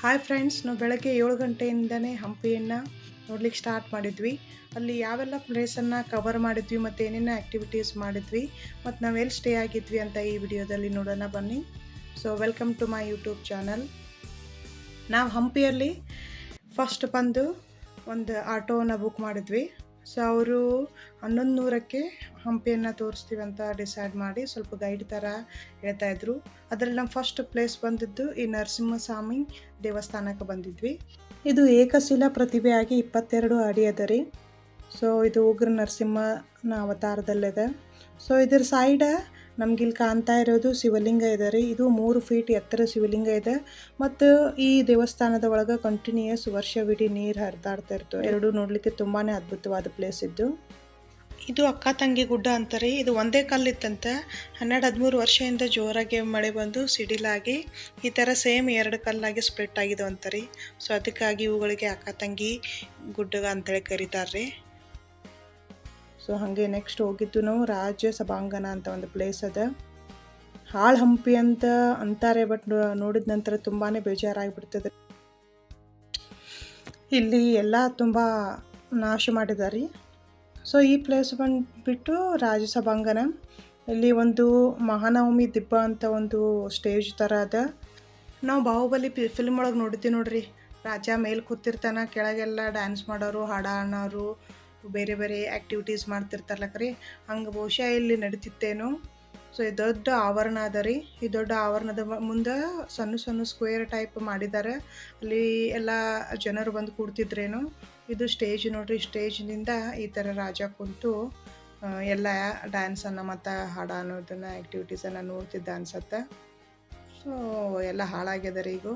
Hi friends ನಾವು ಬೆಳಗ್ಗೆ ಏಳು ಗಂಟೆಯಿಂದನೇ ಹಂಪಿಯನ್ನು ನೋಡ್ಲಿಕ್ಕೆ ಸ್ಟಾರ್ಟ್ ಮಾಡಿದ್ವಿ. ಅಲ್ಲಿ ಯಾವೆಲ್ಲ ಪ್ಲೇಸನ್ನು ಕವರ್ ಮಾಡಿದ್ವಿ ಮತ್ತು ಏನೇನು ಆ್ಯಕ್ಟಿವಿಟೀಸ್ ಮಾಡಿದ್ವಿ ಮತ್ತು ನಾವು ಎಲ್ಲಿ ಸ್ಟೇ ಆಗಿದ್ವಿ ಅಂತ ಈ ವಿಡಿಯೋದಲ್ಲಿ ನೋಡೋಣ ಬನ್ನಿ. So welcome to my YouTube channel ನಾವು ಹಂಪಿಯಲ್ಲಿ ಫಸ್ಟ್ ಬಂದು ಒಂದು ಆಟೋನ ಬುಕ್ ಮಾಡಿದ್ವಿ. ಸೊ ಅವರು ಹನ್ನೊಂದು ನೂರಕ್ಕೆ ಹಂಪಿಯನ್ನು ತೋರಿಸ್ತೀವಿ ಅಂತ ಡಿಸೈಡ್ ಮಾಡಿ ಸ್ವಲ್ಪ ಗೈಡ್ ಥರ ಹೇಳ್ತಾ ಇದ್ರು. ಅದರಲ್ಲಿ ನಮ್ಮ ಫಸ್ಟ್ ಪ್ಲೇಸ್ ಬಂದಿದ್ದು ಈ ನರಸಿಂಹಸ್ವಾಮಿ ದೇವಸ್ಥಾನಕ್ಕೆ ಬಂದಿದ್ವಿ. ಇದು ಏಕಶಿಲಾ ಪ್ರತಿಭೆಯಾಗಿ ಇಪ್ಪತ್ತೆರಡು ಅಡಿ ಅದ ರೀ. ಸೊ ಇದು ಉಗ್ರ ನರಸಿಂಹನ ಅವತಾರದಲ್ಲಿದೆ. ಸೊ ಇದ್ರ ಸೈಡ ನಮ್ಗೆ ಇಲ್ಲಿ ಕಾಣ್ತಾ ಇರೋದು ಶಿವಲಿಂಗ ಇದೆ ರೀ ಇದು ಮೂರು ಫೀಟ್ ಎತ್ತರ ಶಿವಲಿಂಗ ಇದೆ. ಮತ್ತು ಈ ದೇವಸ್ಥಾನದ ಒಳಗೆ ಕಂಟಿನ್ಯೂಯಸ್ ವರ್ಷವಿಡೀ ನೀರು ಹರಿದಾಡ್ತಾ ಇರ್ತವೆ ಎರಡು ನೋಡಲಿಕ್ಕೆ ತುಂಬಾ ಅದ್ಭುತವಾದ ಪ್ಲೇಸ್ ಇದ್ದು. ಇದು ಅಕ್ಕ ತಂಗಿ ಗುಡ್ಡ ಅಂತಾರೆ. ಇದು ಒಂದೇ ಕಲ್ಲಿತ್ತಂತೆ. ಹನ್ನೆರಡು ಹದಿಮೂರು ವರ್ಷದಿಂದ ಜೋರಾಗಿ ಮಳೆ ಬಂದು ಸಿಡಿಲಾಗಿ, ಈ ಥರ ಸೇಮ್ ಎರಡು ಕಲ್ಲಾಗಿ ಸ್ಪ್ಲಿಟ್ ಆಗಿದೆ ಅಂತಾರೆ. ಸೊ ಅದಕ್ಕಾಗಿ ಇವುಗಳಿಗೆ ಅಕ್ಕ ತಂಗಿ ಗುಡ್ಡ ಅಂತೇಳಿ ಕರೀತಾರೆ ಸೊ ಹಾಗೆ ನೆಕ್ಸ್ಟ್ ಹೋಗಿದ್ದು ನಾವು ರಾಜ್ಯ ಸಭಾಂಗಣ ಅಂತ ಒಂದು ಪ್ಲೇಸ್ ಅದ. ಹಾಳು ಹಂಪಿ ಅಂತ ಅಂತಾರೆ ಬಟ್ ನೋಡಿದ ನಂತರ ತುಂಬಾ ಬೇಜಾರಾಗಿಬಿಡ್ತದೆ. ಇಲ್ಲಿ ಎಲ್ಲ ತುಂಬ ನಾಶ ಮಾಡಿದ್ದಾರೆ ಸೊ ಈ ಪ್ಲೇಸ್ ಬಂದುಬಿಟ್ಟು ರಾಜ್ಯಸಭಾಂಗಣ ಇಲ್ಲಿ ಒಂದು ಮಹಾನವಮಿ ದಿಬ್ಬ ಅಂತ ಒಂದು ಸ್ಟೇಜ್ ಥರ ಅದ. ನಾವು ಬಾಹುಬಲಿ ಫಿಲ್ಮ್ ಒಳಗೆ ನೋಡಿದ್ದೀವಿ ನೋಡ್ರಿ. ರಾಜ ಮೇಲೆ ಕೂತಿರ್ತಾನ, ಕೆಳಗೆಲ್ಲ ಡ್ಯಾನ್ಸ್ ಮಾಡೋರು ಹಾಡ ಹಾಡೋರು ಬೇರೆ ಬೇರೆ ಆ್ಯಕ್ಟಿವಿಟೀಸ್ ಮಾಡ್ತಿರ್ತಾರಲ್ಲ ಕರಿ, ಹಂಗೆ ಬಹುಶಃ ಇಲ್ಲಿ ನಡೀತಿತ್ತೇನು. ಸೊ ಈ ದೊಡ್ಡ ಆವರಣ ಅದ ರೀ. ಈ ದೊಡ್ಡ ಆವರಣದ ಮುಂದೆ ಸಣ್ಣ ಸಣ್ಣ ಸ್ಕ್ವೇರ್ ಟೈಪ್ ಮಾಡಿದ್ದಾರೆ ಅಲ್ಲಿ ಎಲ್ಲ ಜನರು ಬಂದು ಕೂಡ್ತಿದ್ರೇನು. ಇದು ಸ್ಟೇಜ್ ನೋಡ್ರಿ ಸ್ಟೇಜ್ನಿಂದ ಈ ಥರ ರಾಜ ಕುಂತು ಎಲ್ಲ ಡ್ಯಾನ್ಸನ್ನು ಮತ್ತು ಹಾಡ ಅನ್ನೋದನ್ನು ಆ್ಯಕ್ಟಿವಿಟೀಸನ್ನು ನೋಡ್ತಿದ್ದ ಅನ್ಸತ್ತೆ. ಸೊ ಎಲ್ಲ ಹಾಳಾಗ್ಯದ ರೀ ಈಗ.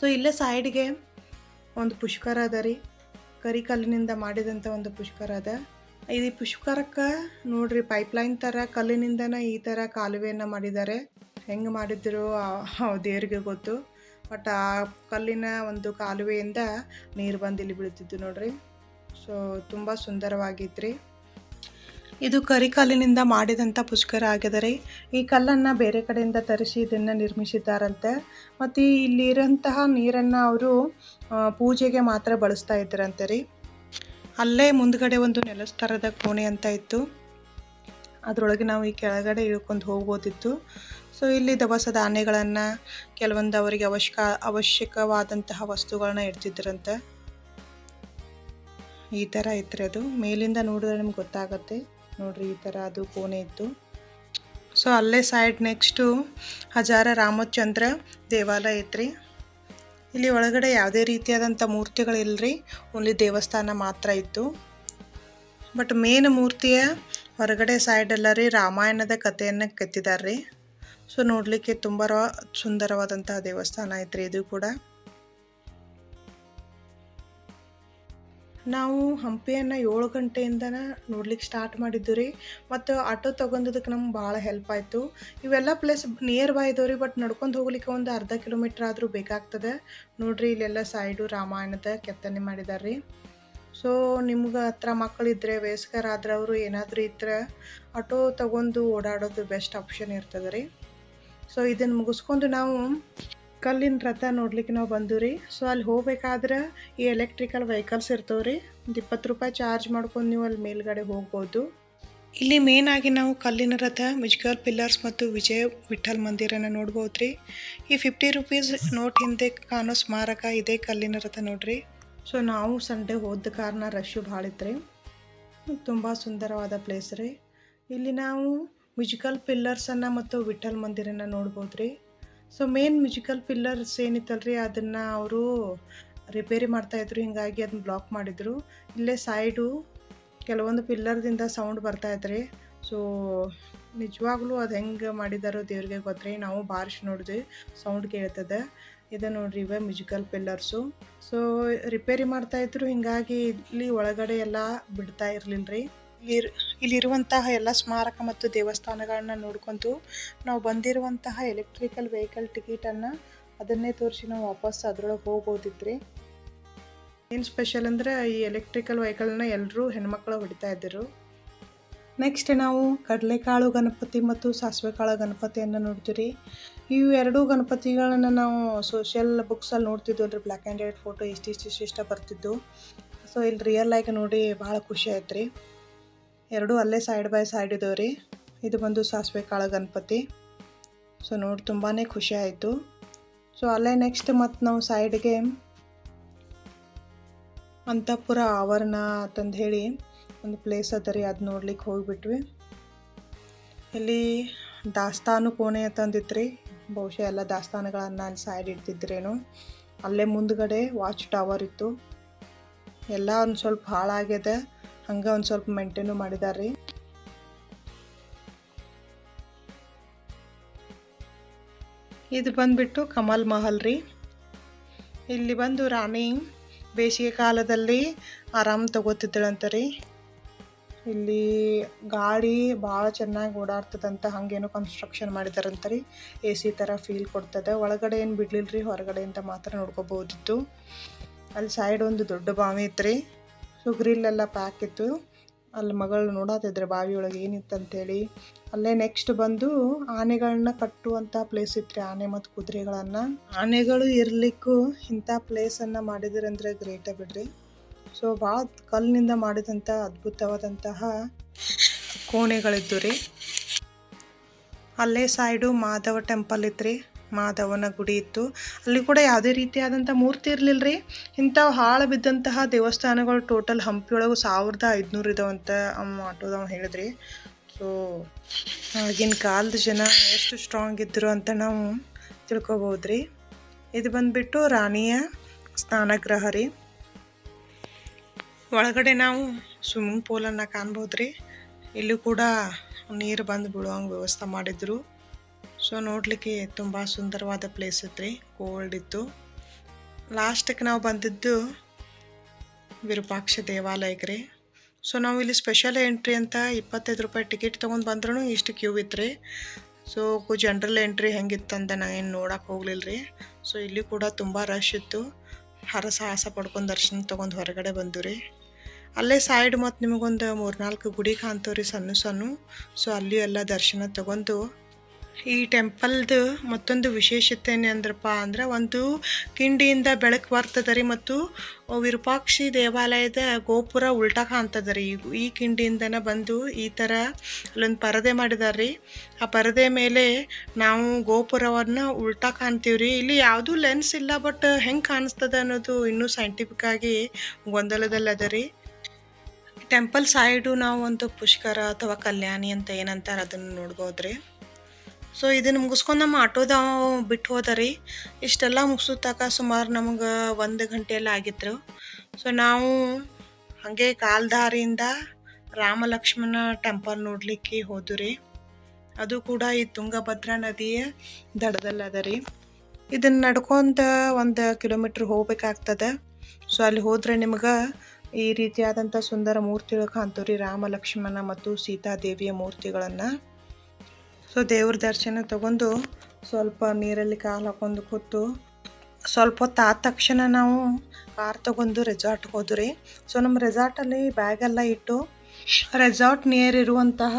ಸೊ ಇಲ್ಲೇ ಸೈಡ್ಗೆ ಒಂದು ಪುಷ್ಕರ ಅದ ರೀ. ಕರಿಕಲ್ಲಿನಿಂದ ಮಾಡಿದಂಥ ಒಂದು ಪುಷ್ಕರ ಅದ. ಇದು ಪುಷ್ಕರಕ್ಕೆ ನೋಡ್ರಿ ಪೈಪ್ಲೈನ್ ಥರ ಕಲ್ಲಿನಿಂದನೇ ಈ ಥರ ಕಾಲುವೆಯನ್ನು ಮಾಡಿದ್ದಾರೆ. ಹೆಂಗೆ ಮಾಡಿದ್ರು ದೇವ್ರಿಗೆ ಗೊತ್ತು. ಬಟ್ ಆ ಕಲ್ಲಿನ ಒಂದು ಕಾಲುವೆಯಿಂದ ನೀರು ಬಂದು ಇಲ್ಲಿ ಬೀಳ್ತಿದ್ದು ನೋಡ್ರಿ. ಸೊ ತುಂಬ ಸುಂದರವಾಗಿದ್ರಿ ಇದು ಕರಿಕಲ್ಲಿನಿಂದ ಮಾಡಿದಂಥ ಪುಷ್ಕರ ಆಗಿದರೆ ಈ ಕಲ್ಲನ್ನು ಬೇರೆ ಕಡೆಯಿಂದ ತರಿಸಿ ಇದನ್ನು ನಿರ್ಮಿಸಿದ್ದಾರಂತೆ. ಮತ್ತು ಇಲ್ಲಿರೋಂತಹ ನೀರನ್ನು ಅವರು ಪೂಜೆಗೆ ಮಾತ್ರ ಬಳಸ್ತಾ ಇದ್ದರಂತೆ ರೀ. ಅಲ್ಲೇ ಮುಂದ್ಗಡೆ ಒಂದು ನೆಲಸ್ತರದ ಕೋಣೆ ಅಂತ ಇತ್ತು. ಅದರೊಳಗೆ ನಾವು ಈ ಕೆಳಗಡೆ ಇಳ್ಕೊಂಡು ಹೋಗ್ಬೋದಿತ್ತು. ಸೊ ಇಲ್ಲಿ ದವಸ ಧಾನ್ಯಗಳನ್ನು ಕೆಲವೊಂದು ಅವರಿಗೆ ಅವಶ್ಯಕ ಅವಶ್ಯಕವಾದಂತಹ ವಸ್ತುಗಳನ್ನ ಇಡ್ತಿದ್ರಂತೆ. ಈ ಥರ ಇತ್ತು ಅದು. ಮೇಲಿಂದ ನೋಡಿದ್ರೆ ನಿಮ್ಗೆ ಗೊತ್ತಾಗತ್ತೆ. ನೋಡ್ರಿ ಈ ಥರ ಅದು ಕೋಣೆ ಇತ್ತು ಸೊ ಅಲ್ಲೇ ಸೈಡ್ ನೆಕ್ಸ್ಟು ಹಜಾರ ರಾಮಚಂದ್ರ ದೇವಾಲಯ ಐತ್ರಿ. ಇಲ್ಲಿ ಒಳಗಡೆ ಯಾವುದೇ ರೀತಿಯಾದಂಥ ಮೂರ್ತಿಗಳಿಲ್ಲರಿ ಓನ್ಲಿ ದೇವಸ್ಥಾನ ಮಾತ್ರ ಇತ್ತು ಬಟ್ ಮೇನ್ ಮೂರ್ತಿಯ ಹೊರಗಡೆ ಸೈಡೆಲ್ಲ ರೀ, ರಾಮಾಯಣದ ಕಥೆಯನ್ನು ಕೆತ್ತಿದ್ದಾರೆ ರೀ ಸೊ ನೋಡಲಿಕ್ಕೆ ತುಂಬ ಸುಂದರವಾದಂತಹ ದೇವಸ್ಥಾನ ಐತ್ರಿ ಇದು ಕೂಡ. ನಾವು ಹಂಪಿಯನ್ನು ಏಳು ಗಂಟೆಯಿಂದ ನೋಡ್ಲಿಕ್ಕೆ ಸ್ಟಾರ್ಟ್ ಮಾಡಿದ್ದು ರೀ. ಮತ್ತು ಆಟೋ ತೊಗೊಂಡದಕ್ಕೆ ನಮ್ಗೆ ಭಾಳ ಹೆಲ್ಪ್ ಆಯಿತು. ಇವೆಲ್ಲ ಪ್ಲೇಸ್ ನಿಯರ್ ಬೈ ಇದಾವೆ ಬಟ್ ನಡ್ಕೊಂಡು ಹೋಗ್ಲಿಕ್ಕೆ ಒಂದು ಅರ್ಧ ಕಿಲೋಮೀಟ್ರ್ ಆದರೂ ಬೇಕಾಗ್ತದೆ. ನೋಡ್ರಿ ಇಲ್ಲೆಲ್ಲ ಸೈಡು ರಾಮಾಯಣದ ಕೆತ್ತನೆ ಮಾಡಿದ್ದಾರೆ ರೀ. ಸೊ ನಿಮ್ಗೆ ಹತ್ರ ಮಕ್ಕಳಿದ್ರೆ ವಯಸ್ಕರಾದ್ರವರು ಏನಾದರೂ ಇದ್ರೆ ಆಟೋ ತಗೊಂಡು ಓಡಾಡೋದು ಬೆಸ್ಟ್ ಆಪ್ಷನ್ ಇರ್ತದೆ ರೀ. ಸೊ ಇದನ್ನು ಮುಗಿಸ್ಕೊಂಡು ನಾವು ಕಲ್ಲಿನ ರಥ ನೋಡ್ಲಿಕ್ಕೆ ನಾವು ಬಂದು ರೀ ಸೊ ಅಲ್ಲಿ ಹೋಗ್ಬೇಕಾದ್ರೆ ಈ ಎಲೆಕ್ಟ್ರಿಕಲ್ ವೆಹಿಕಲ್ಸ್ ಇರ್ತವೆ ರೀ. ಒಂದು ಇಪ್ಪತ್ತು ರೂಪಾಯಿ ಚಾರ್ಜ್ ಮಾಡ್ಕೊಂಡು ನೀವು ಅಲ್ಲಿ ಮೇಲ್ಗಡೆ ಹೋಗ್ಬೋದು. ಇಲ್ಲಿ ಮೇನ್ ಆಗಿ ನಾವು ಕಲ್ಲಿನ ರಥ ಮ್ಯೂಜಿಕಲ್ ಪಿಲ್ಲರ್ಸ್ ಮತ್ತು ವಿಜಯ ವಿಠಲ್ ಮಂದಿರನ ನೋಡ್ಬೋದು ರೀ. ಈ ಫಿಫ್ಟಿ ರುಪೀಸ್ ನೋಟ್ ಹಿಂದೆ ಕಾಣೋ ಸ್ಮಾರಕ ಇದೇ ಕಲ್ಲಿನ ರಥ ನೋಡ್ರಿ. ಸೊ ನಾವು ಸಂಡೆ ಹೋದ ಕಾರಣ ರಶ್ಶು ಭಾಳ ಇತ್ತು ತುಂಬ ಸುಂದರವಾದ ಪ್ಲೇಸ್ ರೀ. ಇಲ್ಲಿ ನಾವು ಮ್ಯೂಜಿಕಲ್ ಪಿಲ್ಲರ್ಸನ್ನು ಮತ್ತು ವಿಠಲ್ ಮಂದಿರನ ನೋಡ್ಬೋದು ರೀ. ಸೊ ಮೇನ್ ಮ್ಯೂಜಿಕಲ್ ಪಿಲ್ಲರ್ಸ್ ಏನಿತ್ತಲ್ರಿ ಅದನ್ನು ಅವರು ರಿಪೇರಿ ಮಾಡ್ತಾಯಿದ್ರು ಹಿಂಗಾಗಿ ಅದನ್ನ ಬ್ಲಾಕ್ ಮಾಡಿದರು. ಇಲ್ಲೇ ಸೈಡು ಕೆಲವೊಂದು ಪಿಲ್ಲರ್ದಿಂದ ಸೌಂಡ್ ಬರ್ತಾಯಿದ್ರಿ ಸೊ ನಿಜವಾಗ್ಲೂ ಅದು ಹೆಂಗೆ ಮಾಡಿದಾರೋ ದೇವ್ರಿಗೆ ಗೊತ್ತರಿ, ನಾವು ಬಾರಿಶ್ ನೋಡಿದ್ವಿ ಸೌಂಡ್ ಕೇಳ್ತದೆ. ಇದು ನೋಡ್ರಿ ಇವೆ ಮ್ಯೂಜಿಕಲ್ ಪಿಲ್ಲರ್ಸು ಸೊ ರಿಪೇರಿ ಮಾಡ್ತಾಯಿದ್ರು ಹಿಂಗಾಗಿ ಇಲ್ಲಿ ಒಳಗಡೆ ಎಲ್ಲ ಬಿಡ್ತಾ ಇರಲಿಲ್ಲ ರೀ ಇಲ್ಲಿರುವಂತಹ ಎಲ್ಲ ಸ್ಮಾರಕ ಮತ್ತು ದೇವಸ್ಥಾನಗಳನ್ನ ನೋಡ್ಕೊಂತು ನಾವು ಬಂದಿರುವಂತಹ ಎಲೆಕ್ಟ್ರಿಕಲ್ ವೆಹಿಕಲ್ ಟಿಕೆಟನ್ನು ಅದನ್ನೇ ತೋರಿಸಿ ನಾವು ವಾಪಸ್ ಅದ್ರೊಳಗೆ ಹೋಗ್ಬೋದಿತ್ರಿ. ಏನು ಸ್ಪೆಷಲ್ ಅಂದರೆ ಈ ಎಲೆಕ್ಟ್ರಿಕಲ್ ವೆಹಿಕಲ್ನ ಎಲ್ಲರೂ ಹೆಣ್ಮಕ್ಳು ಹೊಡಿತಾ ಇದ್ದರು. ನೆಕ್ಸ್ಟ್ ನಾವು ಕಡಲೆಕಾಳು ಗಣಪತಿ ಮತ್ತು ಸಾಸಿವೆ ಕಾಳು ಗಣಪತಿಯನ್ನು ನೋಡ್ತೀವಿ ಇವು ಎರಡೂ ಗಣಪತಿಗಳನ್ನು ನಾವು ಸೋಷಿಯಲ್ ಬುಕ್ಸಲ್ಲಿ ನೋಡ್ತಿದ್ವಿ ರೀ ಬ್ಲ್ಯಾಕ್ ಆ್ಯಂಡ್ ವೈಟ್ ಫೋಟೋ ಇಷ್ಟಿಷ್ಟು ಇಷ್ಟ ಬರ್ತಿದ್ದು ಸೊ ಇಲ್ಲಿ ರಿಯಲ್ ಆಗಿ ನೋಡಿ ಭಾಳ ಖುಷಿ ಆಯ್ತು ರೀ ಎರಡೂ ಅಲ್ಲೇ ಸೈಡ್ ಬೈ ಸೈಡ್ ಇದಾವೆ ರೀ. ಇದು ಬಂದು ಸಾಸಿವೆ ಕಾಳು ಗಣಪತಿ. ಸೊ ನೋಡಿ ತುಂಬಾ ಖುಷಿ ಆಯಿತು. ಸೊ ಅಲ್ಲೇ ನೆಕ್ಸ್ಟ್ ಮತ್ತು ನಾವು ಸೈಡ್ಗೆ ಅಂತಪುರ ಆವರಣ ಅಂತಂದು ಹೇಳಿ ಒಂದು ಪ್ಲೇಸ್ ಅದ ರೀ, ಅದು ನೋಡ್ಲಿಕ್ಕೆ ಹೋಗ್ಬಿಟ್ವಿ. ಇಲ್ಲಿ ದಾಸ್ತಾನು ಕೋಣೆ ಅಂತಂದಿತ್ತು ರೀ. ಬಹುಶಃ ಎಲ್ಲ ದಾಸ್ತಾನುಗಳನ್ನು ಅಲ್ಲಿ ಸೈಡ್ ಇಡ್ತಿದ್ರೇನು. ಅಲ್ಲೇ ಮುಂದ್ಗಡೆ ವಾಚ್ ಟವರ್ ಇತ್ತು. ಎಲ್ಲ ಒಂದು ಸ್ವಲ್ಪ ಹಾಳಾಗ್ಯದ. ಹಂಗೆ ಒಂದು ಸ್ವಲ್ಪ ಮೇಂಟೈನು ಮಾಡಿದಾರೆ ರೀ ಇದು ಬಂದ್ಬಿಟ್ಟು ಕಮಲ್ ಮಹಲ್ ರೀ. ಇಲ್ಲಿ ಬಂದು ರಾಣಿ ಬೇಸಿಗೆ ಕಾಲದಲ್ಲಿ ಆರಾಮ್ ತಗೋತಿದ್ದಳಂತ ರೀ. ಇಲ್ಲಿ ಗಾಡಿ ಭಾಳ ಚೆನ್ನಾಗಿ ಓಡಾಡ್ತದಂತ ಹಂಗೇನೋ ಕನ್ಸ್ಟ್ರಕ್ಷನ್ ಮಾಡಿದಾರಂತ ರೀ. ಎ ಸಿ ಥರ ಫೀಲ್ ಕೊಡ್ತದೆ. ಒಳಗಡೆ ಏನು ಬಿಡ್ಲಿಲ್ಲ ರೀ ಹೊರಗಡೆಯಿಂದ ಮಾತ್ರ ನೋಡ್ಕೋಬೋದಿತ್ತು ಅಲ್ಲಿ ಸೈಡ್ ಒಂದು ದೊಡ್ಡ ಬಾವಿ ಇತ್ತು ರೀ ಸೊ ಗ್ರಿಲ್ ಎಲ್ಲ ಪ್ಯಾಕ್ ಇತ್ತು. ಅಲ್ಲಿ ಮಗಳು ನೋಡತ್ತಿದ್ರೆ ಬಾವಿಯೊಳಗೆ ಏನಿತ್ತು ಅಂತೇಳಿ. ಅಲ್ಲೇ ನೆಕ್ಸ್ಟ್ ಬಂದು ಆನೆಗಳನ್ನ ಕಟ್ಟುವಂಥ ಪ್ಲೇಸ್ ಇತ್ತು ಆನೆ ಮತ್ತು ಕುದುರೆಗಳನ್ನು. ಆನೆಗಳು ಇರಲಿಕ್ಕೂ ಇಂಥ ಪ್ಲೇಸನ್ನು ಮಾಡಿದ್ರಂದ್ರೆ ಗ್ರೇಟ ಬಿಡ್ರಿ. ಸೊ ಭಾಳ ಕಲ್ಲಿನಿಂದ ಮಾಡಿದಂಥ ಅದ್ಭುತವಾದಂತಹ ಕೋಣೆಗಳಿದ್ದು ರೀ ಅಲ್ಲೇ ಸೈಡು ಮಾಧವ ಟೆಂಪಲ್ ಇತ್ತು ರೀ ಮಾಧವನ ಗುಡಿ ಇತ್ತು. ಅಲ್ಲಿ ಕೂಡ ಯಾವುದೇ ರೀತಿಯಾದಂಥ ಮೂರ್ತಿ ಇರಲಿಲ್ಲ ರೀ ಇಂಥವು ಹಾಳು ಬಿದ್ದಂತಹ ದೇವಸ್ಥಾನಗಳು ಟೋಟಲ್ ಹಂಪಿಯೊಳಗೆ ಸಾವಿರದ ಐದುನೂರು ಇದಾವಂತ ಆಟೋದವ ಹೇಳಿದ್ರಿ. ಸೊ ಆಗಿನ ಕಾಲದ ಜನ ಎಷ್ಟು ಸ್ಟ್ರಾಂಗ್ ಇದ್ದರು ಅಂತ ನಾವು ತಿಳ್ಕೊಬೋದು ರೀ ಇದು ಬಂದುಬಿಟ್ಟು ರಾಣಿಯ ಸ್ನಾನಗೃಹ ರೀ. ಒಳಗಡೆ ನಾವು ಸ್ವಿಮ್ಮಿಂಗ್ ಪೂಲನ್ನು ಕಾಣ್ಬೋದು ರೀ ಇಲ್ಲೂ ಕೂಡ ನೀರು ಬಂದು ಬೀಳುವಂಗೆ ವ್ಯವಸ್ಥೆ ಮಾಡಿದ್ರು. ಸೊ ನೋಡಲಿಕ್ಕೆ ತುಂಬ ಸುಂದರವಾದ ಪ್ಲೇಸ್ ಇತ್ತು ರೀ ಕೋಲ್ಡ್ ಇತ್ತು ಲಾಸ್ಟಕ್ಕೆ ನಾವು ಬಂದಿದ್ದು ವಿರೂಪಾಕ್ಷ ದೇವಾಲಯಕ್ಕೆ ರೀ. ಸೊ ನಾವು ಇಲ್ಲಿ ಸ್ಪೆಷಲ್ ಎಂಟ್ರಿ ಅಂತ ಇಪ್ಪತ್ತೈದು ರೂಪಾಯಿ ಟಿಕೆಟ್ ತೊಗೊಂಡು ಬಂದ್ರೂ ಇಷ್ಟು ಕ್ಯೂ ಇತ್ತು ರೀ ಸೊ ಜನರಲ್ ಎಂಟ್ರಿ ಹೆಂಗಿತ್ತಂತ ನಾ ಏನು ನೋಡೋಕೆ ಹೋಗ್ಲಿಲ್ಲ ರೀ. ಸೊ ಇಲ್ಲಿ ಕೂಡ ತುಂಬ ರಶ್ ಇತ್ತು. ಹರಸಾಹಸ ಪಡ್ಕೊಂಡು ದರ್ಶನ ತೊಗೊಂಡು ಹೊರಗಡೆ ಬಂದು ರೀ. ಅಲ್ಲೇ ಸೈಡ್ ಮತ್ತು ನಿಮಗೊಂದು ಮೂರ್ನಾಲ್ಕು ಗುಡಿ ಕಾಣ್ತವ್ರಿ ಸಣ್ಣ ಸಣ್ಣ. ಸೊ ಅಲ್ಲಿ ಎಲ್ಲ ದರ್ಶನ ತಗೊಂಡು ಈ ಟೆಂಪಲ್ದು ಮತ್ತೊಂದು ವಿಶೇಷತೆ ಏನಂದ್ರಪ್ಪ ಅಂದ್ರೆ ಒಂದು ಕಿಂಡಿಯಿಂದ ಬೆಳಕು ಬರ್ತದೆ ರೀ ಮತ್ತು ವಿರೂಪಾಕ್ಷಿ ದೇವಾಲಯದ ಗೋಪುರ ಉಲ್ಟಾ ಕಾಣ್ತದೆ ರೀ ಈ ಕಿಂಡಿಯಿಂದನ ಬಂದು ಈ ಥರ ಅಲ್ಲೊಂದು ಪರದೆ ಮಾಡಿದಾರೆ ರೀ ಆ ಪರದೆ ಮೇಲೆ ನಾವು ಗೋಪುರವನ್ನು ಉಲ್ಟಾ ಕಾಣ್ತೀವಿ ರೀ ಇಲ್ಲಿ ಯಾವುದೂ ಲೆನ್ಸ್ ಇಲ್ಲ ಬಟ್ ಹೆಂಗೆ ಕಾಣಿಸ್ತದೆ ಅನ್ನೋದು ಇನ್ನೂ ಸೈಂಟಿಫಿಕ್ ಆಗಿ ಗೊಂದಲದಲ್ಲಿ ಅದ ರೀ ಟೆಂಪಲ್ ಸೈಡು ನಾವು ಒಂದು ಪುಷ್ಕರ ಅಥವಾ ಕಲ್ಯಾಣಿ ಅಂತ ಏನಂತಾರೆ ಅದನ್ನು ನೋಡ್ಬೋದು ರೀ ಸೊ ಇದನ್ನು ಮುಗಿಸ್ಕೊಂಡು ನಮ್ಮ ಆಟೋದ ಬಿಟ್ಟು ಹೋದ ರೀ ಇಷ್ಟೆಲ್ಲ ಮುಗಿಸೋತಕ ಸುಮಾರು ನಮಗೆ ಒಂದು ಗಂಟೆಯೆಲ್ಲ ಆಗಿತ್ತು. ಸೊ ನಾವು ಹಾಗೆ ಕಾಲ್ದಾರಿಯಿಂದ ರಾಮ ಲಕ್ಷ್ಮಣ ಟೆಂಪಲ್ ನೋಡಲಿಕ್ಕೆ ಹೋದು ರೀ ಅದು ಕೂಡ ಈ ತುಂಗಭದ್ರಾ ನದಿಯ ದಡದಲ್ಲಿ ಅದ ರೀ ಇದನ್ನು ನಡ್ಕೊಂತ ಒಂದು ಕಿಲೋಮೀಟ್ರ್ ಹೋಗ್ಬೇಕಾಗ್ತದೆ. ಸೊ ಅಲ್ಲಿ ಹೋದರೆ ನಿಮ್ಗೆ ಈ ರೀತಿಯಾದಂಥ ಸುಂದರ ಮೂರ್ತಿಗಳು ಕಾಣ್ತವ್ರಿ. ರಾಮ ಲಕ್ಷ್ಮಣ ಮತ್ತು ಸೀತಾದೇವಿಯ ಮೂರ್ತಿಗಳನ್ನು. ಸೊ ದೇವ್ರ ದರ್ಶನ ತಗೊಂಡು ಸ್ವಲ್ಪ ನೀರಲ್ಲಿ ಕಾಲು ಹಾಕೊಂಡು ಕೂತು, ಸ್ವಲ್ಪ ಹೊತ್ತು ತಕ್ಷಣ ನಾವು ಕಾರ್ ತಗೊಂಡು ರೆಸಾರ್ಟ್ಗೆ ಹೋದ್ರಿ ಸೊ ನಮ್ಮ ರೆಸಾರ್ಟಲ್ಲಿ ಬ್ಯಾಗೆಲ್ಲ ಇಟ್ಟು ರೆಸಾರ್ಟ್ ನಿಯರ್ ಇರುವಂತಹ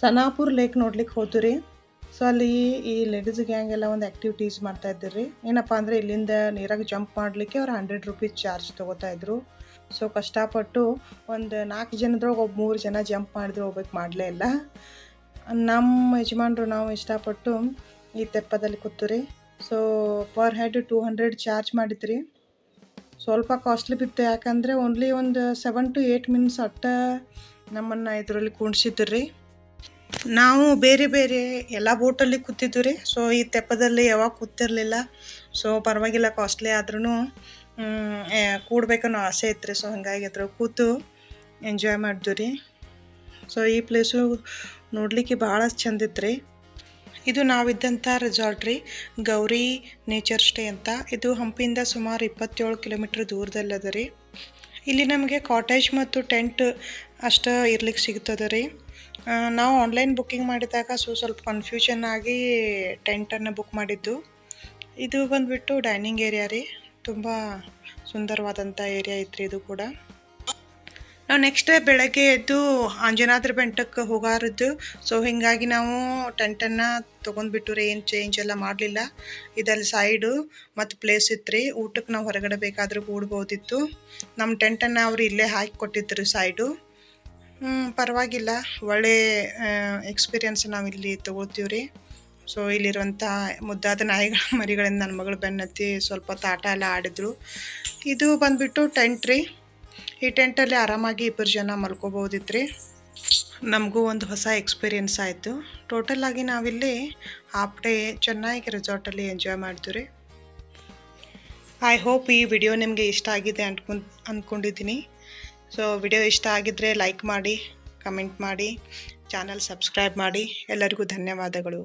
ಸನಾಪುರ್ ಲೇಕ್ ನೋಡ್ಲಿಕ್ಕೆ ಹೋದ್ರಿ ಸೊ ಅಲ್ಲಿ ಈ ಲೇಡೀಸ್ ಗ್ಯಾಂಗ್ ಎಲ್ಲ ಒಂದು ಆ್ಯಕ್ಟಿವಿಟೀಸ್ ಮಾಡ್ತಾ ರೀ. ಏನಪ್ಪ ಅಂದರೆ ಇಲ್ಲಿಂದ ನೀರಾಗಿ ಜಂಪ್ ಮಾಡಲಿಕ್ಕೆ ಅವ್ರು ಹಂಡ್ರೆಡ್ ರುಪೀಸ್ ಚಾರ್ಜ್ ತೊಗೋತಾ ಇದ್ರು. ಸೊ ಕಷ್ಟಪಟ್ಟು ಒಂದು ನಾಲ್ಕು ಜನದ್ರೊಳಗೆ ಒಬ್ಬ ಮೂರು ಜನ ಜಂಪ್ ಮಾಡಿದ್ರು ಹೋಗ್ಬೇಕು, ಮಾಡಲೇ ಇಲ್ಲ. ನಮ್ಮ ಯಜಮಾನರು ನಾವು ಇಷ್ಟಪಟ್ಟು ಈ ತೆಪ್ಪದಲ್ಲಿ ಕೂತು so per head two hundred charge ಮಾಡಿದ್ರಿ. ಸ್ವಲ್ಪ ಕಾಸ್ಟ್ಲಿ ಬಿತ್ತು. ಯಾಕಂದರೆ ಓನ್ಲಿ ಒಂದು ಸೆವೆನ್ ಟು ಏಯ್ಟ್ ಮಿನಿಟ್ಸ್ ಅಟ್ಟ ನಮ್ಮನ್ನು ಇದರಲ್ಲಿ ಕುಣಿಸಿದ್ರು. ರೀ ನಾವು ಬೇರೆ ಬೇರೆ ಎಲ್ಲ ಬೋಟಲ್ಲಿ ಕೂತಿದ್ದು ರೀ ಸೊ ಈ ತೆಪ್ಪದಲ್ಲಿ ಯಾವಾಗ ಕೂತಿರಲಿಲ್ಲ. ಸೊ ಪರವಾಗಿಲ್ಲ ಕಾಸ್ಟ್ಲಿ ಆದ್ರೂ ಕೂಡಬೇಕನ್ನೋ ಆಸೆ ಇತ್ತು ರೀ ಸೊ ಹಂಗಾಗಿ ಅದ್ರ ಕೂತು ಎಂಜಾಯ್ ಮಾಡಿದ್ವಿ ರೀ ಸೊ ಈ ಪ್ಲೇಸು ನೋಡಲಿಕ್ಕೆ ಭಾಳ ಚಂದ ಇತ್ತು ರೀ. ಇದು ನಾವಿದ್ದಂಥ ರೆಸಾರ್ಟ್ ರೀ, ಗೌರಿ ನೇಚರ್ ಸ್ಟೇ ಅಂತ. ಇದು ಹಂಪಿಯಿಂದ ಸುಮಾರು ಇಪ್ಪತ್ತೇಳು ಕಿಲೋಮೀಟ್ರ್ ದೂರದಲ್ಲದ ರೀ. ಇಲ್ಲಿ ನಮಗೆ ಕಾಟೇಜ್ ಮತ್ತು ಟೆಂಟ್ ಅಷ್ಟು ಇರ್ಲಿಕ್ಕೆ ಸಿಗ್ತದೆ ರೀ. ನಾವು ಆನ್ಲೈನ್ ಬುಕ್ಕಿಂಗ್ ಮಾಡಿದಾಗ ಸೊ ಸ್ವಲ್ಪ ಕನ್ಫ್ಯೂಷನ್ ಆಗಿ ಟೆಂಟನ್ನು ಬುಕ್ ಮಾಡಿದ್ದು. ಇದು ಬಂದುಬಿಟ್ಟು ಡೈನಿಂಗ್ ಏರಿಯಾ ರೀ. ತುಂಬ ಸುಂದರವಾದಂಥ ಏರಿಯಾ ಐತ್ರಿ ಇದು ಕೂಡ. ನಾವು ನೆಕ್ಸ್ಟ್ ಡೇ ಬೆಳಗ್ಗೆ ಎದ್ದು ಅಂಜನಾದ್ರಿ ಬೆಂಟಕ್ಕೆ ಹೋಗಾರದ್ದು. ಸೊ ಹೀಗಾಗಿ ನಾವು ಟೆಂಟನ್ನು ತೊಗೊಂಡ್ಬಿಟ್ಟು ರೀ ಏನು ಚೇಂಜ್ ಎಲ್ಲ ಮಾಡಲಿಲ್ಲ. ಇದಲ್ಲಿ ಸೈಡು ಮತ್ತು ಪ್ಲೇಸ್ ಇತ್ತು ರೀ ಊಟಕ್ಕೆ ನಾವು ಹೊರಗಡೆ ಬೇಕಾದರೂ ಕೂಡ್ಬೋದಿತ್ತು. ನಮ್ಮ ಟೆಂಟನ್ನು ಅವ್ರು ಇಲ್ಲೇ ಹಾಕಿ ಕೊಟ್ಟಿದ್ರು ಸೈಡು ಪರವಾಗಿಲ್ಲ. ಒಳ್ಳೆ ಎಕ್ಸ್ಪೀರಿಯನ್ಸ್ ನಾವು ಇಲ್ಲಿ ತೊಗೊಳ್ತೀವಿ ರೀ ಸೊ ಇಲ್ಲಿರುವಂಥ ಮುದ್ದಾದ ನಾಯಿಗಳ ಮರಿಗಳಿಂದ ನನ್ನ ಮಗಳು ಬೆನ್ನತ್ತಿ ಸ್ವಲ್ಪ ತಾಟ ಎಲ್ಲ ಆಡಿದ್ರು. ಇದು ಬಂದುಬಿಟ್ಟು ಟೆಂಟ್ ರೀ. ಈ ಟೆಂಟಲ್ಲಿ ಆರಾಮಾಗಿ ಇಬ್ಬರು ಜನ ಮಲ್ಕೋಬೋದಿತ್ತು ರೀ ನಮಗೂ ಒಂದು ಹೊಸ ಎಕ್ಸ್ಪೀರಿಯೆನ್ಸ್ ಆಯಿತು. ಆಗಿ ನಾವಿಲ್ಲಿ ಹಾಫ್ ಡೇ ಚೆನ್ನಾಗಿ ರೆಸಾರ್ಟಲ್ಲಿ ಎಂಜಾಯ್ ಮಾಡಿದ್ವಿ ರೀ ಐ ಹೋಪ್ ಈ ವಿಡಿಯೋ ನಿಮಗೆ ಇಷ್ಟ ಆಗಿದೆ ಅಂದ್ಕೊಂಡು ಅಂದ್ಕೊಂಡಿದ್ದೀನಿ ಸೊ ವಿಡಿಯೋ ಇಷ್ಟ ಆಗಿದ್ದರೆ ಲೈಕ್ ಮಾಡಿ ಕಮೆಂಟ್ ಮಾಡಿ ಚಾನಲ್ ಸಬ್ಸ್ಕ್ರೈಬ್ ಮಾಡಿ. ಎಲ್ಲರಿಗೂ ಧನ್ಯವಾದಗಳು.